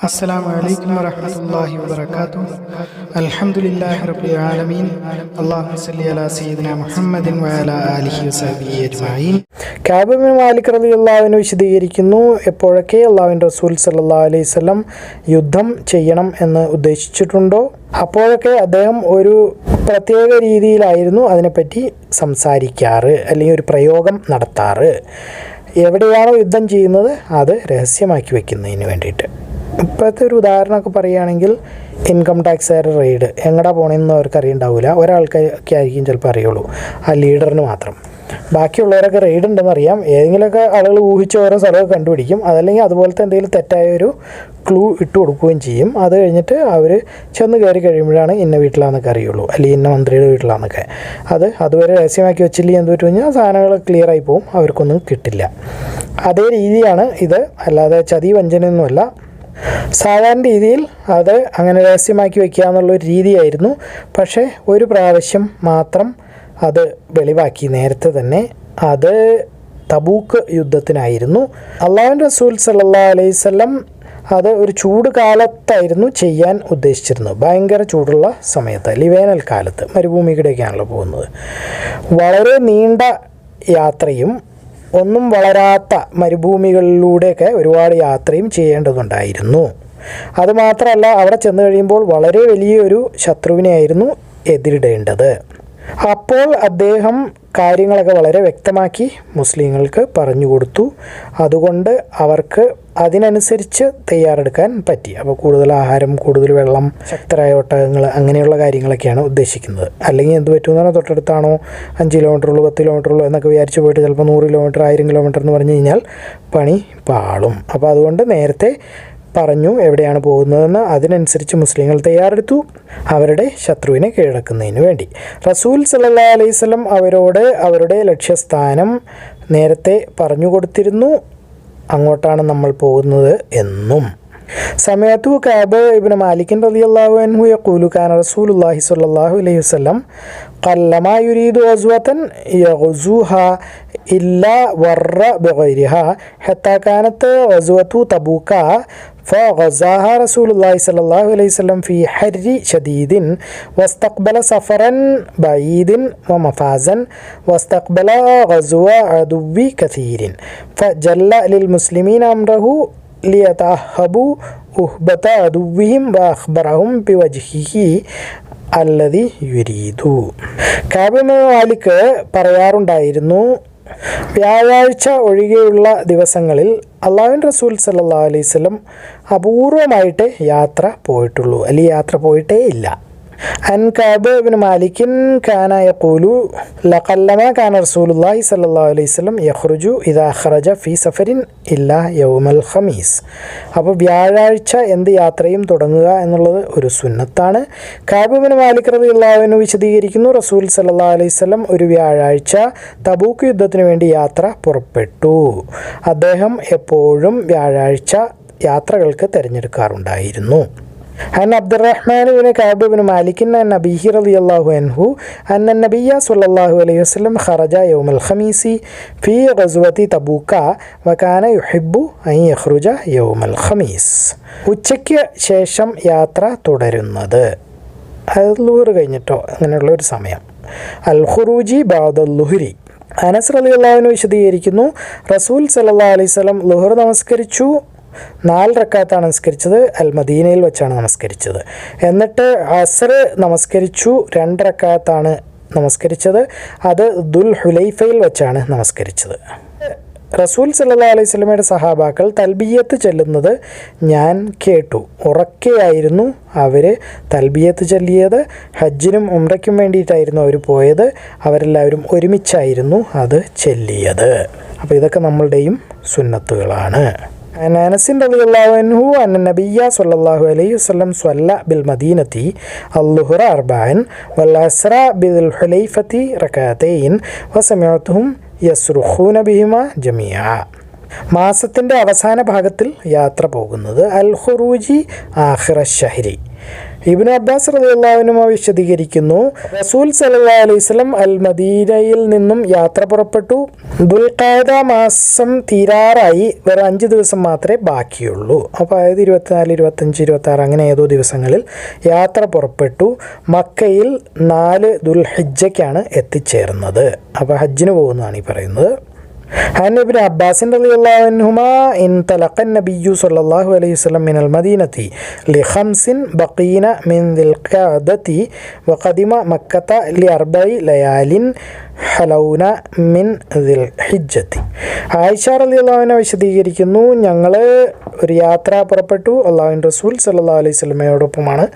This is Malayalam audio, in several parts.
السلام عليكم ورحمة الله وبركاته الحمد لله رب العالمين اللهم صل على سيدنا محمد وعلى آله وصحبه أجمعين കാബിബിൻ മാലിക് റലി അള്ളാഹുവിന് വിശദീകരിക്കുന്നു എപ്പോഴൊക്കെ അള്ളാഹുവിൻ റസൂൽ സല്ലാ അലൈഹി സ്വലം യുദ്ധം ചെയ്യണം എന്ന് ഉദ്ദേശിച്ചിട്ടുണ്ടോ അപ്പോഴൊക്കെ അദ്ദേഹം ഒരു പ്രത്യേക രീതിയിലായിരുന്നു അതിനെപ്പറ്റി സംസാരിക്കാറ് അല്ലെങ്കിൽ ഒരു പ്രയോഗം നടത്താറ് എവിടെയാണോ യുദ്ധം ചെയ്യുന്നത് അത് രഹസ്യമാക്കി വെക്കുന്നതിന് വേണ്ടിയിട്ട് ഇപ്പോഴത്തെ ഒരു ഉദാഹരണമൊക്കെ പറയുകയാണെങ്കിൽ ഇൻകം ടാക്സുകാരുടെ റെയ്ഡ് എങ്ങടാ പോകണമെന്ന് അവർക്ക് അറിയണ്ടാവില്ല ഒരാൾക്കൊക്കെ ആയിരിക്കും ചിലപ്പോൾ അറിയുള്ളൂ. ആ ലീഡറിന് മാത്രം. ബാക്കിയുള്ളവരൊക്കെ റെയ്ഡ് ഉണ്ടെന്ന് അറിയാം. ഏതെങ്കിലുമൊക്കെ ആളുകൾ ഊഹിച്ച് ഓരോ സ്ഥലമൊക്കെ കണ്ടുപിടിക്കും. അതല്ലെങ്കിൽ അതുപോലത്തെ എന്തെങ്കിലും തെറ്റായ ഒരു ക്ലൂ ഇട്ട് കൊടുക്കുകയും ചെയ്യും. അത് കഴിഞ്ഞിട്ട് അവർ ചെന്ന് കയറി കഴിയുമ്പോഴാണ് ഇന്ന വീട്ടിലാണെന്നൊക്കെ അറിയുള്ളൂ. അല്ലെങ്കിൽ ഇന്ന മന്ത്രിയുടെ വീട്ടിലാണെന്നൊക്കെ അത് അതുവരെ രഹസ്യമാക്കി വെച്ചില്ലെങ്കിൽ എന്ത് പറ്റും കഴിഞ്ഞാൽ സാധനങ്ങൾ ക്ലിയർ ആയി പോകും അവർക്കൊന്നും കിട്ടില്ല. അതേ രീതിയാണ് ഇത്. അല്ലാതെ ചതി വഞ്ചനയൊന്നുമല്ല. സാധാരണ രീതിയിൽ അത് അങ്ങനെ രഹസ്യമാക്കി വയ്ക്കുക എന്നുള്ളൊരു രീതിയായിരുന്നു. പക്ഷേ ഒരു പ്രാവശ്യം മാത്രം അത് വെളിവാക്കി. നേരത്തെ തന്നെ അത് തബൂക്ക് യുദ്ധത്തിനായിരുന്നു. അള്ളാഹുൻ റസൂൽ സല്ലാ അലൈവല്ലം അത് ഒരു ചൂട് കാലത്തായിരുന്നു ചെയ്യാൻ ഉദ്ദേശിച്ചിരുന്നത്. ഭയങ്കര ചൂടുള്ള സമയത്ത് അല്ലെങ്കിൽ വേനൽക്കാലത്ത് മരുഭൂമിയുടെയൊക്കെയാണല്ലോ പോകുന്നത്. വളരെ നീണ്ട യാത്രയും ഒന്നും വളരാത്ത മരുഭൂമികളിലൂടെയൊക്കെ ഒരുപാട് യാത്രയും ചെയ്യേണ്ടതുണ്ടായിരുന്നു. അതുമാത്രമല്ല അവിടെ ചെന്ന് കഴിയുമ്പോൾ വളരെ വലിയൊരു ശത്രുവിനെയായിരുന്നു എതിരിടേണ്ടത്. അപ്പോൾ അദ്ദേഹം കാര്യങ്ങളൊക്കെ വളരെ വ്യക്തമാക്കി മുസ്ലിങ്ങൾക്ക് പറഞ്ഞു കൊടുത്തു. അതുകൊണ്ട് അവർക്ക് അതിനനുസരിച്ച് തയ്യാറെടുക്കാൻ പറ്റി. അപ്പോൾ കൂടുതൽ ആഹാരം കൂടുതൽ വെള്ളം ശക്തരായ ഒട്ടകങ്ങൾ അങ്ങനെയുള്ള കാര്യങ്ങളൊക്കെയാണ് ഉദ്ദേശിക്കുന്നത്. അല്ലെങ്കിൽ എന്ത് പറ്റുമെന്ന് പറഞ്ഞാൽ തൊട്ടടുത്താണോ അഞ്ച് കിലോമീറ്റർ ഉള്ളൂ പത്ത് കിലോമീറ്റർ ഉള്ളൂ എന്നൊക്കെ വിചാരിച്ച് പോയിട്ട് ചിലപ്പോൾ നൂറ് കിലോമീറ്റർ ആയിരം കിലോമീറ്റർ എന്ന് പറഞ്ഞു കഴിഞ്ഞാൽ പണി പാളും. അപ്പോൾ അതുകൊണ്ട് നേരത്തെ പറഞ്ഞു എവിടെയാണ് പോകുന്നതെന്ന് അതിനനുസരിച്ച് മുസ്ലിങ്ങൾ തയ്യാറെടുത്തു. അവരുടെ ശത്രുവിനെ കീഴടക്കുന്നതിന് വേണ്ടി. റസൂൽ സല്ലാ അലൈവല്ലം അവരോട് അവരുടെ ലക്ഷ്യസ്ഥാനം നേരത്തെ പറഞ്ഞു കൊടുത്തിരുന്നു. അങ്ങോട്ടാണ് നമ്മൾ പോകുന്നത് എന്നും. سمعت كعب ابن مالك رضي الله عنه يقول كان رسول الله صلى الله عليه وسلم قال ما يريد غزوة يغزوها إلا ور بغيرها حتى كانت غزوة تبوكا فغزاها رسول الله صلى الله عليه وسلم في حر شديد واستقبل سفرا بعيد ومفازا واستقبل غزو عدو كثير فجل للمسلمين أمره ലിയതഹബു ഉഹ്ബത്ത അദുവിഹിം വ അഖ്ബറഹും ബിവജ്ഹിഹി അല്ലതി യുരീതു കാബ്യമാലിക്ക് പറയാറുണ്ടായിരുന്നു വ്യാഴാഴ്ച ഒഴികെയുള്ള ദിവസങ്ങളിൽ അള്ളാഹുൻ റസൂൽ സല്ലാ അലൈവല്ലം അപൂർവമായിട്ട് യാത്ര പോയിട്ടുള്ളൂ. അല്ലെങ്കിൽ യാത്ര പോയിട്ടേ ഇല്ല. عن كعب بن مالك كان يقول لقلما كان رسول الله صلى الله عليه وسلم يخرج إذا خرج في سفر إلا يوم الخميس അപ്പോൾ വ്യാഴാഴ്ച എന്ത് യാത്രയും തുടങ്ങുക എന്നുള്ളത് ഒരു സുന്നത്താണ് കാബുബിന് മാലിക് റബി അള്ളാഹുവിന് വിശദീകരിക്കുന്നു റസൂൽ സല്ലാ അലൈഹി സ്വലം ഒരു വ്യാഴാഴ്ച തബൂക്ക് യുദ്ധത്തിന് വേണ്ടി യാത്ര പുറപ്പെട്ടു അദ്ദേഹം എപ്പോഴും വ്യാഴാഴ്ച യാത്രകൾക്ക് തിരഞ്ഞെടുക്കാറുണ്ടായിരുന്നു عن عبد الرحمن بن كعب بن مالك عن أبيه رضي الله عنه أن النبي صلى الله عليه وسلم خرج يوم الخميس في غزوة تبوك وكان يحب أن يخرج يوم الخميس ഉച്ചയ്ക്ക് ശേഷം യാത്ര തുടരുന്നത് അല്ലൂർ കഴിഞ്ഞിട്ടോ അങ്ങനെയുള്ള ഒരു സമയം അൽ ഖുറൂജി ബാദൽ ലുഹുരി അനസ് അലി അള്ളാഹുവിന് വിശദീകരിക്കുന്നു റസൂൽ സല്ലാ അലൈഹി സ്വലം ലുഹർ നമസ്കരിച്ചു നാല് റക്കാത്താണ് നമസ്കരിച്ചത് അൽ മദീനയിൽ വെച്ചാണ് നമസ്കരിച്ചത്. എന്നിട്ട് അസർ നമസ്കരിച്ചു രണ്ട് റക്കാത്താണ് നമസ്കരിച്ചത്. അത് ദുൽ ഹുലൈഫയിൽ വെച്ചാണ് നമസ്കരിച്ചത്. റസൂൽ സല്ലാ അലൈഹി സ്വലമയുടെ സഹാബാക്കൾ തൽബിയത്ത് ചെല്ലുന്നത് ഞാൻ കേട്ടു. ഉറക്കെയായിരുന്നു അവർ തൽബിയത്ത് ചൊല്ലിയത്. ഹജ്ജിനും ഉംറയ്ക്കും വേണ്ടിയിട്ടായിരുന്നു അവർ പോയത്. അവരെല്ലാവരും ഒരുമിച്ചായിരുന്നു അത് ചെല്ലിയത്. അപ്പോൾ ഇതൊക്കെ നമ്മളുടെയും സുന്നത്തുകളാണ്. عن انس رضي الله عنه ان النبي صلى الله عليه وسلم صلى بالمدينه الظهر اربعا والعصر بالحليفه ركعتين وسمعتهم يصرخون بهما جميعا മാസത്തിൻ്റെ അവസാന ഭാഗത്തിൽ യാത്ര പോകുന്നത് അൽ ഖുറൂജി ആഹിറ ഷഹരി ഇബിൻ അബ്ബാസ് റളിയല്ലാഹുവിനുമ വിശദീകരിക്കുന്നു റസൂൽ സലഹ് അലൈഹി വസല്ലം അൽ മദീനയിൽ നിന്നും യാത്ര പുറപ്പെട്ടു. ദുൽഖാദ മാസം തീരാറായി വേറെ അഞ്ച് ദിവസം മാത്രമേ ബാക്കിയുള്ളൂ. അപ്പോൾ അതായത് ഇരുപത്തിനാല് ഇരുപത്തഞ്ച് ഇരുപത്തി ആറ് അങ്ങനെ ഏതോ ദിവസങ്ങളിൽ യാത്ര പുറപ്പെട്ടു. മക്കയിൽ നാല് ദുൽഹിജ്ജയ്ക്കാണ് എത്തിച്ചേർന്നത്. അപ്പോൾ ഹജ്ജിന് പോകുന്നതാണ് ഈ പറയുന്നത്. عن ابن عباس رضي الله عنهما انطلق النبي صلى الله عليه وسلم من المدينة لخمس بقين من ذي القعدة وقدم مكة لأربع ليال ഹലൗന മിൻ ദിൽ ഹിജ്ജത്തി ആയിഷ അള്ളാഹുവിനെ വിശദീകരിക്കുന്നു ഞങ്ങൾ ഒരു യാത്ര പുറപ്പെട്ടു. അള്ളാഹുവിൻ റസൂൽ സല്ലാ അലൈഹി സ്വലമയോടൊപ്പമാണ്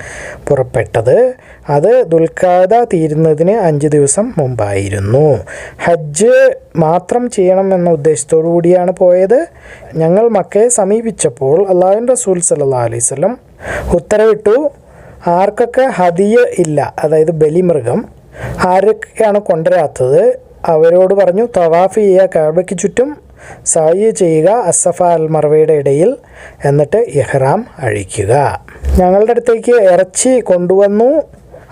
പുറപ്പെട്ടത്. അത് ദുൽഖാദ തീരുന്നതിന് അഞ്ച് ദിവസം മുമ്പായിരുന്നു. ഹജ്ജ് മാത്രം ചെയ്യണം എന്ന ഉദ്ദേശത്തോടു കൂടിയാണ് പോയത്. ഞങ്ങൾ മക്കയെ സമീപിച്ചപ്പോൾ അള്ളാഹുൻ റസൂൽ സല്ലാ അലൈഹി സ്വലം ഉത്തരവിട്ടു ആർക്കൊക്കെ ഹദിയ ഇല്ല അതായത് ബലിമൃഗം ആരൊക്കെയാണ് കൊണ്ടുവരാത്തത്? അവരോട് പറഞ്ഞു തവാഫ് ചെയ്യുക കാബയ്ക്ക് ചുറ്റും സായി ചെയ്യുക അസഫ അൽ മർവയുടെ ഇടയിൽ എന്നിട്ട് ഇഹ്റാം അഴിക്കുക. ഞങ്ങളുടെ അടുത്തേക്ക് ഇറച്ചി കൊണ്ടുവന്നു.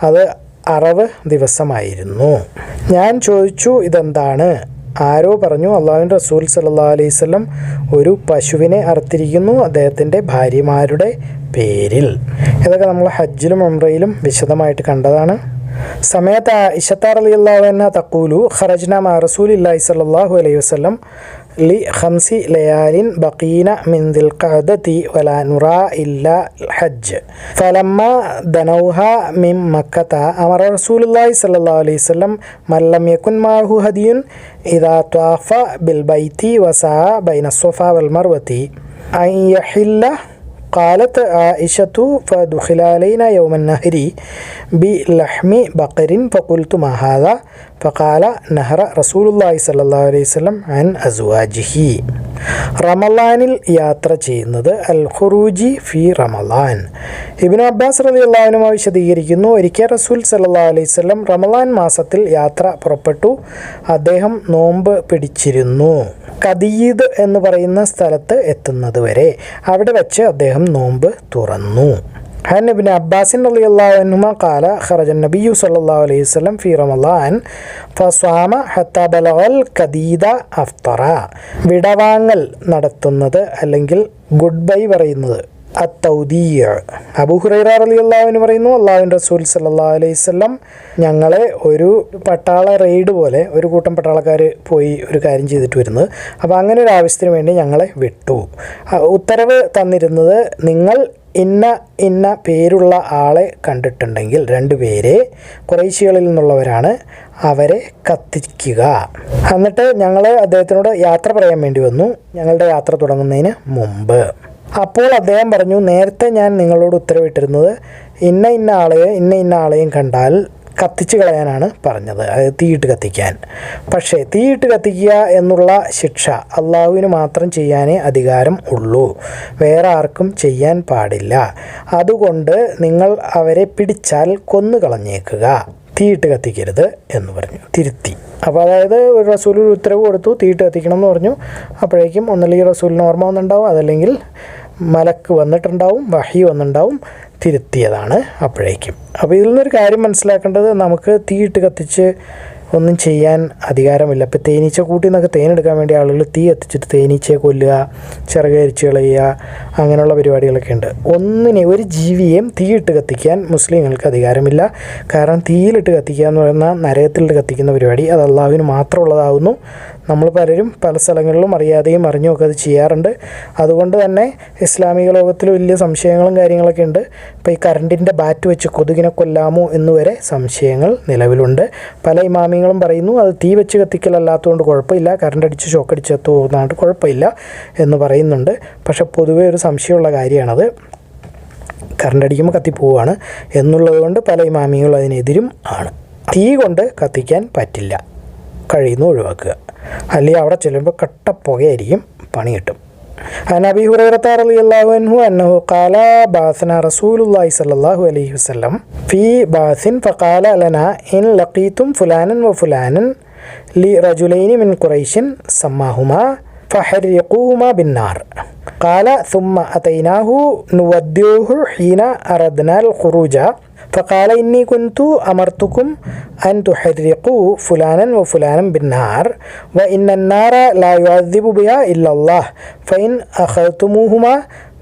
അത് അറവ് ദിവസമായിരുന്നു. ഞാൻ ചോദിച്ചു ഇതെന്താണ്? ആരോ പറഞ്ഞു അള്ളാഹു റസൂൽ സല്ലാ അലൈഹി ഒരു പശുവിനെ അറുത്തിരിക്കുന്നു അദ്ദേഹത്തിന്റെ ഭാര്യമാരുടെ പേരിൽ. ഇതൊക്കെ നമ്മൾ ഹജ്ജിലും ഉംറയിലും വിശദമായിട്ട് കണ്ടതാണ്. سمعت عائشة رضي الله عنها تقول خرجنا مع رسول الله صلى الله عليه وسلم لخمس ليال بقينا من ذي القعدة ولا نرى إلا الحج فلما دنوها من مكة أمر رسول الله صلى الله عليه وسلم من لم يكن معه هدي إذا طاف بالبيت وسعى بين الصفا والمروة أن يحل قالت عائشة فدخل علينا يوم النهر بلحم بقر فقلت ما هذا؟ ഫക്കാല നഹ്റ റസൂലുല്ലാഹി സല്ലാ അലൈവല്ലം അൻ അസുവാജിഹി. റമലാനിൽ യാത്ര ചെയ്യുന്നത് അൽ ഖുറൂജി ഫി റമലാൻ ഇബിൻ അബ്ബാസ് റലി അള്ളാഹുനുമായി വിശദീകരിക്കുന്നു ഒരിക്കൽ റസൂൽ സല്ലാ അലൈവല്ലം റമലാൻ മാസത്തിൽ യാത്ര പുറപ്പെട്ടു. അദ്ദേഹം നോമ്പ് പിടിച്ചിരുന്നു. കദീദ് എന്ന് പറയുന്ന സ്ഥലത്ത് എത്തുന്നത് വരെ അവിടെ വെച്ച് അദ്ദേഹം നോമ്പ് തുറന്നു. عن ابن عباس رضي الله عنهما قال خرج النبي صلى الله عليه وسلم في رمضان فصام حتى بلغ الكديد അഫ്തറ വിടവാങ്ങൽ നടത്തുന്നത് അല്ലെങ്കിൽ ഗുഡ് ബൈ പറയുന്നത് അത്തൗദീയ അബൂഹുറൈറ അലി അള്ളാഹുവിന് പറയുന്നു അള്ളാഹുവിൻ റസൂൽ സല്ലാ അലൈഹി സ്വല്ലം ഞങ്ങളെ ഒരു പട്ടാള റെയ്ഡ് പോലെ ഒരു കൂട്ടം പട്ടാളക്കാർ പോയി ഒരു കാര്യം ചെയ്തിട്ട് വരുന്നത് അപ്പോൾ അങ്ങനെ ഒരു ആവശ്യത്തിന് വേണ്ടി ഞങ്ങളെ വിട്ടു ഉത്തരവ് തന്നിരുന്നത് നിങ്ങൾ ഇന്ന ഇന്ന പേരുള്ള ആളെ കണ്ടിട്ടുണ്ടെങ്കിൽ രണ്ട് പേരെ കുറേശ്യകളിൽ നിന്നുള്ളവരാണ്. അവരെ കത്തിക്കുക. എന്നിട്ട് ഞങ്ങൾ അദ്ദേഹത്തിനോട് യാത്ര പറയാൻ വേണ്ടി വന്നു. ഞങ്ങളുടെ യാത്ര തുടങ്ങുന്നതിന് മുമ്പ്. അപ്പോൾ അദ്ദേഹം പറഞ്ഞു നേരത്തെ ഞാൻ നിങ്ങളോട് ഉത്തരവിട്ടിരുന്നത് ഇന്ന ഇന്ന ആളെയും ഇന്ന ഇന്ന ആളെയും കണ്ടാൽ കത്തിച്ച് കളയാനാണ് പറഞ്ഞത്. അതായത് തീയിട്ട് കത്തിക്കാൻ. പക്ഷേ തീയിട്ട് കത്തിക്കുക എന്നുള്ള ശിക്ഷ അള്ളാഹുവിന് മാത്രം ചെയ്യാനേ അധികാരം ഉള്ളൂ. വേറെ ആർക്കും ചെയ്യാൻ പാടില്ല. അതുകൊണ്ട് നിങ്ങൾ അവരെ പിടിച്ചാൽ കൊന്നു കളഞ്ഞേക്കുക. തീയിട്ട് കത്തിക്കരുത് എന്ന് പറഞ്ഞു. തിരുത്തി. അപ്പോൾ അതായത് ഒരു റസൂൽ ഒരു ഉത്തരവ് കൊടുത്തു. തീയിട്ട് കത്തിക്കണം എന്ന് പറഞ്ഞു. അപ്പോഴേക്കും ഒന്നല്ലെങ്കിൽ റസൂലിന് ഓർമ്മ വന്നിട്ടുണ്ടാവും. അതല്ലെങ്കിൽ മലക്ക് വന്നിട്ടുണ്ടാവും വഹി വന്നിട്ടുണ്ടാവും. തിരുത്തിയതാണ് അപ്പോഴേക്കും. അപ്പോൾ ഇതിൽ നിന്നൊരു കാര്യം മനസ്സിലാക്കേണ്ടത് നമുക്ക് തീയിട്ട് കത്തിച്ച് ഒന്നും ചെയ്യാൻ അധികാരമില്ല. ഇപ്പോൾ തേനീച്ച കൂട്ടി നിന്നൊക്കെ തേനെടുക്കാൻ വേണ്ടി ആളുകൾ തീ എത്തിച്ചിട്ട് തേനീച്ചയെ കൊല്ലുക ചിറകരിച്ച് കളയുക അങ്ങനെയുള്ള പരിപാടികളൊക്കെ ഉണ്ട്. ഒന്നിനെ ഒരു ജീവിയെയും തീയിട്ട് കത്തിക്കാൻ മുസ്ലിങ്ങൾക്ക് അധികാരമില്ല. കാരണം തീയിലിട്ട് കത്തിക്കുക എന്ന് പറയുന്ന നരകത്തിലിട്ട് കത്തിക്കുന്ന പരിപാടി അത് അള്ളാഹുവിന് മാത്രമുള്ളതാകുന്നു നമ്മൾ പലരും പല സ്ഥലങ്ങളിലും അറിയാതെയും അറിഞ്ഞുമൊക്കെ അത് ചെയ്യാറുണ്ട്. അതുകൊണ്ട് തന്നെ ഇസ്ലാമിക ലോകത്തിൽ വലിയ സംശയങ്ങളും കാര്യങ്ങളൊക്കെ ഉണ്ട്. ഇപ്പോൾ ഈ കറണ്ടിന്റെ ബാറ്റ് വെച്ച് കൊതുകിനെ കൊല്ലാമോ എന്നുവരെ സംശയങ്ങൾ നിലവിലുണ്ട്. പല ഇമാമിയങ്ങളും പറയുന്നു അത് തീ വെച്ച് കത്തിക്കലല്ലാത്തതുകൊണ്ട് കുഴപ്പമില്ല. കറണ്ട് അടിച്ച് ഷോക്കടിച്ച് എത്തുന്നതുകൊണ്ട് കുഴപ്പമില്ല എന്ന് പറയുന്നുണ്ട്. പക്ഷെ പൊതുവേ ഒരു സംശയമുള്ള കാര്യമാണത്. കറണ്ട് അടിക്കുമ്പോൾ കത്തിപ്പോവാണ് എന്നുള്ളത് കൊണ്ട് പല ഇമാമികളും അതിനെതിരും ആണ്. തീ കൊണ്ട് കത്തിക്കാൻ പറ്റില്ല. കഴിയുന്നു ഒഴിവാക്കുക. അല്ലെങ്കിൽ അവിടെ ചെല്ലുമ്പോൾ കട്ട പുകയായിരിക്കും പണി കിട്ടും عن أبي هريرة رضي الله عنه أنه قال بعثنا رسول الله صلى الله عليه وسلم في بعث فقال لنا إن لقيتم فلانا وفلانا لرجلين من قريش سماهما فحرقوهما بالنار قال ثم أتيناه نوديه حين أردنا الخروج فقال إني كنت أمرتكم أن تحرقوا فلانا وفلانا بالنار وإن النار لا يعذب بها إلا الله فإن أخذتموهما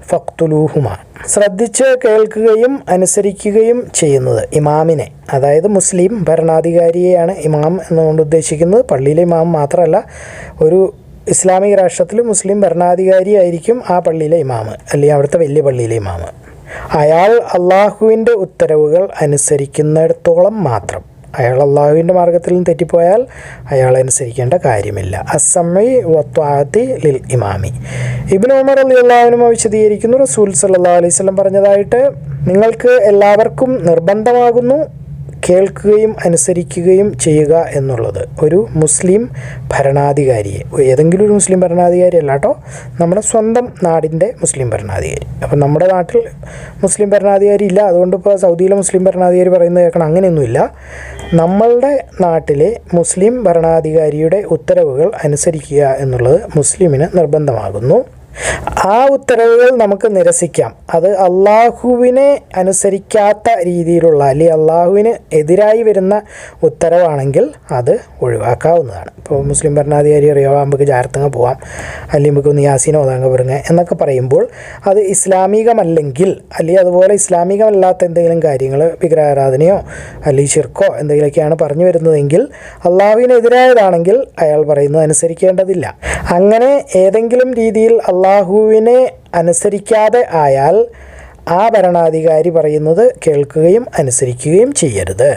ഫക്തുലൂഹുമ ശ്രദ്ധിച്ച് കേൾക്കുകയും അനുസരിക്കുകയും ചെയ്യുന്നത് ഇമാമിനെ അതായത് മുസ്ലിം ഭരണാധികാരിയെയാണ് ഇമാം എന്നുകൊണ്ട് ഉദ്ദേശിക്കുന്നത് പള്ളിയിലെ ഇമാം മാത്രമല്ല ഒരു ഇസ്ലാമിക രാഷ്ട്രത്തിൽ മുസ്ലിം ഭരണാധികാരി ആയിരിക്കും ആ പള്ളിയിലെ ഇമാമ് അല്ലെങ്കിൽ അവിടുത്തെ വലിയ പള്ളിയിലെ ഇമാമ് അയാൾ അള്ളാഹുവിന്റെ ഉത്തരവുകൾ അനുസരിക്കുന്നിടത്തോളം മാത്രം. അയാൾ അള്ളാഹുവിന്റെ മാർഗത്തിൽ നിന്ന് തെറ്റിപ്പോയാൽ അയാൾ അനുസരിക്കേണ്ട കാര്യമില്ല. അസമ്മി വത്വാത്തി ലിൽ ഇമാമി. ഇബിൻ ഉമർ അലി അള്ളാഹുനുമ വിശദീകരിക്കുന്നു. റസൂൽ സല്ലാ അലൈവല്ലം പറഞ്ഞതായിട്ട് നിങ്ങൾക്ക് എല്ലാവർക്കും നിർബന്ധമാകുന്നു കേൾക്കുകയും അനുസരിക്കുകയും ചെയ്യുക എന്നുള്ളത് ഒരു മുസ്ലിം ഭരണാധികാരിയെ ഏതെങ്കിലും ഒരു മുസ്ലിം ഭരണാധികാരി അല്ല കേട്ടോ നമ്മുടെ സ്വന്തം നാടിന്റെ മുസ്ലിം ഭരണാധികാരി. അപ്പം നമ്മുടെ നാട്ടിൽ മുസ്ലിം ഭരണാധികാരി ഇല്ല. അതുകൊണ്ട് ഇപ്പോൾ സൗദിയിലെ മുസ്ലിം ഭരണാധികാരി പറയുന്നത് കേൾക്കണം. അങ്ങനെയൊന്നുമില്ല. നമ്മളുടെ നാട്ടിലെ മുസ്ലിം ഭരണാധികാരിയുടെ ഉത്തരവുകൾ അനുസരിക്കുക എന്നുള്ളത് മുസ്ലിമിന് നിർബന്ധമാകുന്നു. ആ ഉത്തരവുകൾ നമുക്ക് നിരസിക്കാം. അത് അള്ളാഹുവിനെ അനുസരിക്കാത്ത രീതിയിലുള്ള അല്ലെങ്കിൽ അള്ളാഹുവിന് എതിരായി വരുന്ന ഉത്തരവാണെങ്കിൽ അത് ഒഴിവാക്കാവുന്നതാണ്. ഇപ്പോൾ മുസ്ലിം ഭരണാധികാരി അറിയാം നമുക്ക് ജാരത്തങ്ങ പോവാം. അല്ലെങ്കിൽ നമുക്ക് ഒന്ന് യാസീനോ ഓതാങ്ക പറയുക എന്നൊക്കെ പറയുമ്പോൾ അത് ഇസ്ലാമികമല്ലെങ്കിൽ അല്ലെങ്കിൽ അതുപോലെ ഇസ്ലാമികമല്ലാത്ത എന്തെങ്കിലും കാര്യങ്ങൾ വിഗ്രഹാരാധനയോ അല്ലെങ്കിൽ ഷിർക്കോ എന്തെങ്കിലുമൊക്കെയാണ് പറഞ്ഞു വരുന്നതെങ്കിൽ അള്ളാഹുവിനെതിരായതാണെങ്കിൽ അയാൾ പറയുന്നത് അനുസരിക്കേണ്ടതില്ല. അങ്ങനെ ഏതെങ്കിലും രീതിയിൽ അള്ളാഹുവിനെ അനുസരിക്കാതെ ആയാൽ ആ ഭരണാധികാരി പറയുന്നത് കേൾക്കുകയും അനുസരിക്കുകയും ചെയ്യരുത്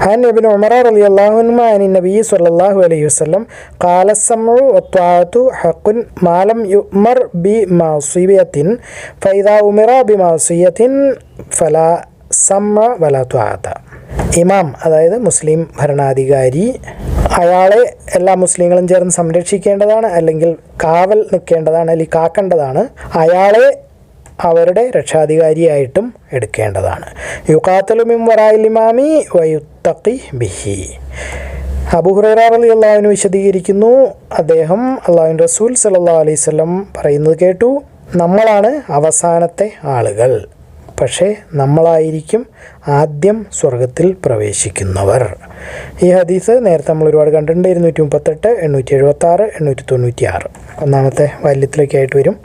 عن ابن عمر رضي الله عنهما عن النبي صلى الله عليه وسلم قال السمع والطاعة حق ما لم يؤمر بمعصية فإذا أمر بمعصية فلا سمع ولا طاعة ഇമാം അതായത് മുസ്ലിം ഭരണാധികാരി അയാളെ എല്ലാ മുസ്ലിങ്ങളും ചേർന്ന് സംരക്ഷിക്കേണ്ടതാണ് അല്ലെങ്കിൽ കാവൽ നിൽക്കേണ്ടതാണ് അല്ലെങ്കിൽ കാക്കേണ്ടതാണ്. അയാളെ അവരുടെ രക്ഷാധികാരിയായിട്ടും എടുക്കേണ്ടതാണ്. യുക്കാത്തലുമിം വറായിലിമാമി വയുത്തഖി ബിഹി. അബുഹുറൈറ അലി അള്ളാഹുവിന് വിശദീകരിക്കുന്നു. അദ്ദേഹം അള്ളാഹുൻ റസൂൽ സല്ലാ അലൈഹി വസല്ലം പറയുന്നത് കേട്ടു. നമ്മളാണ് അവസാനത്തെ ആളുകൾ. പക്ഷേ നമ്മളായിരിക്കും ആദ്യം സ്വർഗത്തിൽ പ്രവേശിക്കുന്നവർ. ഈ ഹദീസ് നേരത്തെ നമ്മൾ ഒരുപാട് കണ്ടിട്ടുണ്ട്. ഇരുന്നൂറ്റി മുപ്പത്തെട്ട് എണ്ണൂറ്റി എഴുപത്തി ആറ് എണ്ണൂറ്റി തൊണ്ണൂറ്റി ആറ് ഒന്നാമത്തെ വാല്യത്തിലേക്കായിട്ട് വരും.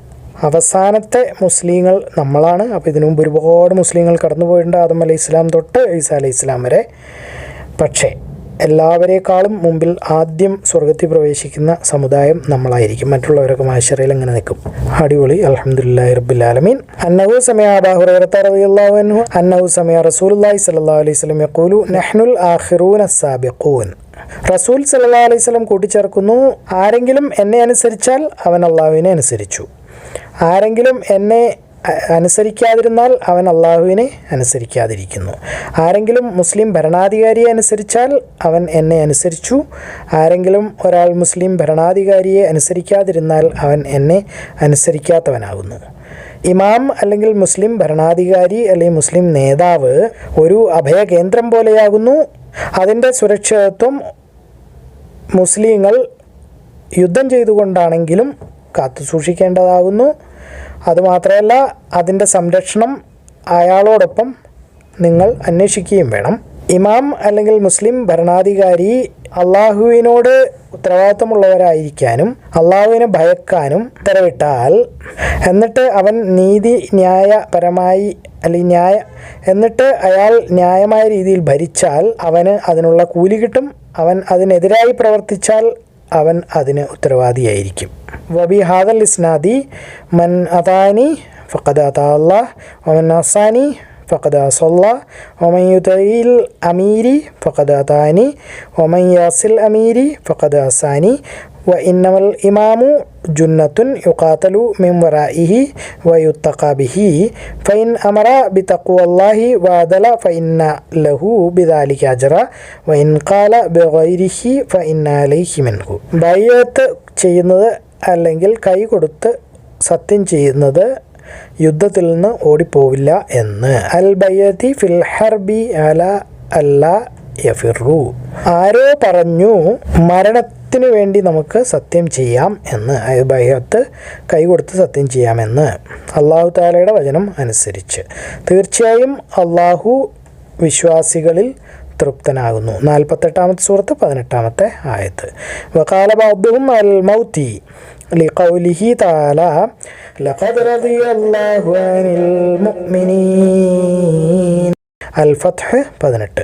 അവസാനത്തെ മുസ്ലിങ്ങൾ നമ്മളാണ്. അപ്പോൾ ഇതിനു മുമ്പ് ഒരുപാട് മുസ്ലിങ്ങൾ കടന്നു പോയിട്ടുണ്ട് ആദം അലൈഹി ഇസ്ലാം തൊട്ട് ഈസ അലൈഹി ഇസ്ലാം വരെ. പക്ഷേ എല്ലാവരേക്കാളും മുമ്പിൽ ആദ്യം സ്വർഗത്തിൽ പ്രവേശിക്കുന്ന സമുദായം നമ്മളായിരിക്കും. മറ്റുള്ളവരൊക്കെ മാശറയിൽ അങ്ങനെ നിൽക്കും. അടിപൊളി. അലഹമുല്ലാ അന്നഹു സമയ അന്നഹു സമയ റസൂൽ അലൈഹി നഹ്നുൽ റസൂൽ സല്ലാ അലൈഹി സ്വലം കൂട്ടിച്ചേർക്കുന്നു. ആരെങ്കിലും എന്നെ അനുസരിച്ചാൽ അവൻ അള്ളാഹുവിനെ അനുസരിച്ചു. ആരെങ്കിലും എന്നെ അനുസരിക്കാതിരുന്നാൽ അവൻ അള്ളാഹുവിനെ അനുസരിക്കാതിരിക്കുന്നു. ആരെങ്കിലും മുസ്ലിം ഭരണാധികാരിയെ അനുസരിച്ചാൽ അവൻ എന്നെ അനുസരിച്ചു. ആരെങ്കിലും ഒരാൾ മുസ്ലിം ഭരണാധികാരിയെ അനുസരിക്കാതിരുന്നാൽ അവൻ എന്നെ അനുസരിക്കാത്തവനാകുന്നു. ഇമാം അല്ലെങ്കിൽ മുസ്ലിം ഭരണാധികാരി അല്ലെങ്കിൽ മുസ്ലിം നേതാവ് ഒരു അഭയകേന്ദ്രം പോലെയാകുന്നു. അതിന്റെ സുരക്ഷിതത്വം മുസ്ലിങ്ങൾ യുദ്ധം ചെയ്തുകൊണ്ടാണെങ്കിലും കാത്തു സൂക്ഷിക്കേണ്ടതാകുന്നു അതുമാത്രമല്ല അതിന്റെ സംരക്ഷണം അയാളോടൊപ്പം നിങ്ങൾ അന്വേഷിക്കുകയും വേണം. ഇമാം അല്ലെങ്കിൽ മുസ്ലിം ഭരണാധികാരി അള്ളാഹുവിനോട് ഉത്തരവാദിത്തമുള്ളവരായിരിക്കാനും അള്ളാഹുവിനെ ഭയക്കാനും ഉത്തരവിട്ടാൽ എന്നിട്ട് അവൻ നീതി ന്യായപരമായി അല്ലെങ്കിൽ ന്യായ എന്നിട്ട് അയാൾ ന്യായമായ രീതിയിൽ ഭരിച്ചാൽ അവന് അതിനുള്ള കൂലി കിട്ടും. അവൻ അതിനെതിരായി പ്രവർത്തിച്ചാൽ അവൻ അതിന് ഉത്തരവാദിയായിരിക്കും വബി ഹാദൽ ഇസ്നാദി മൻ അതാനി ഫഖദ് അതാ അള്ളാഹ് വമൻ അസാനി ഫഖദ് അസല്ലാ വമൻ യുതയിൽ അമീരി ഫഖദ് അതാനി വമൻ യാസിൽ അമീരി ഫഖദ് അസാനി വ ഇന്നമൽ ഇമാമു ജുന്നത്തുൻ من ورائه ويتقى به فإن ഫൈൻ അമറ الله وعدل فإن له ലഹു أجرا وإن قال بغيره فإن عليه منه ബയ്യത്ത് ചെയ്യുന്നത് അല്ലെങ്കിൽ കൈ കൊടുത്ത് സത്യം ചെയ്യുന്നത് യുദ്ധത്തിൽ നിന്ന് ഓടിപ്പോവില്ല എന്ന്. അൽ ബയ്യത്തി ഫിൽ ഹർബി അല അല്ല യഫിറു. ആരോ പറഞ്ഞു മരണ ബൈഅത്തിന് വേണ്ടി നമുക്ക് സത്യം ചെയ്യാം എന്ന് അതായത് ബൈഅത്ത് കൈകൊടുത്ത് സത്യം ചെയ്യാമെന്ന് അള്ളാഹു താലയുടെ വചനം അനുസരിച്ച് തീർച്ചയായും അള്ളാഹു വിശ്വാസികളിൽ തൃപ്തനാകുന്നു നാൽപ്പത്തെട്ടാമത്തെ സൂറത്ത് പതിനെട്ടാമത്തെ ആയത്ത് വകാല ബഅ്ദുഹും അൽ മൗതി لقوله تعالى لقد رضي الله عن المؤمنين الفتح പതിനെട്ട്